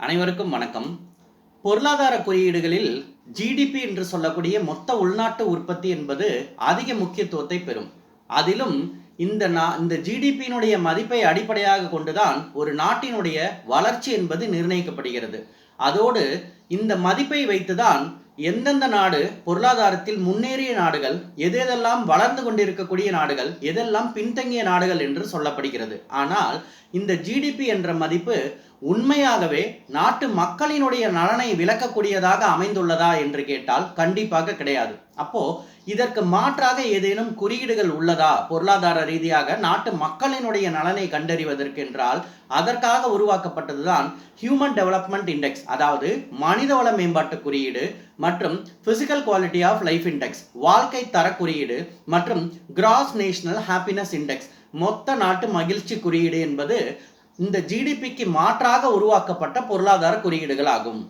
அனைவருக்கும் வணக்கம். பொருளாதார குறியீடுகளில் ஜிடிபி என்று சொல்லக்கூடிய மொத்த உள்நாட்டு உற்பத்தி என்பது அதிக முக்கியத்துவத்தை பெறும். அதிலும் இந்த நா இந்த ஜிடிபியினுடைய மதிப்பை அடிப்படையாக கொண்டுதான் ஒரு நாட்டினுடைய வளர்ச்சி என்பது நிர்ணயிக்கப்படுகிறது. அதோடு இந்த மதிப்பை வைத்துதான் எந்தெந்த நாடு பொருளாதாரத்தில் முன்னேறிய நாடுகள் எதெல்லாம் வளர்ந்து கொண்டிருக்கக்கூடிய நாடுகள் எதெல்லாம் பின்தங்கிய நாடுகள் என்று சொல்லப்படுகிறது. ஆனால் இந்த ஜிடிபி என்ற மதிப்பு உண்மையாகவே நாட்டு மக்களினுடைய நலனை விளக்கக்கூடியதாக அமைந்துள்ளதா என்று கேட்டால் கண்டிப்பாக கிடையாது. அப்போ இதற்கு மாற்றாக ஏதேனும் குறியீடுகள் உள்ளதா? பொருளாதார ரீதியாக நாட்டு மக்களினுடைய நலனை கண்டறிவதற்கு என்றால் அதற்காக உருவாக்கப்பட்டதுதான் ஹியூமன் டெவலப்மெண்ட் இண்டெக்ஸ் அதாவது மனிதவள மேம்பாட்டு குறியீடு மற்றும் physical quality of life index வாழ்க்கை தர குறியீடு மற்றும் கிராஸ் நேஷனல் ஹாப்பினஸ் இண்டெக்ஸ் மொத்த நாட்டு மகிழ்ச்சி குறியீடு என்பது இந்த ஜிடிபிக்கு மாற்றாக உருவாக்கப்பட்ட பொருளாதார குறியீடுகள் ஆகும்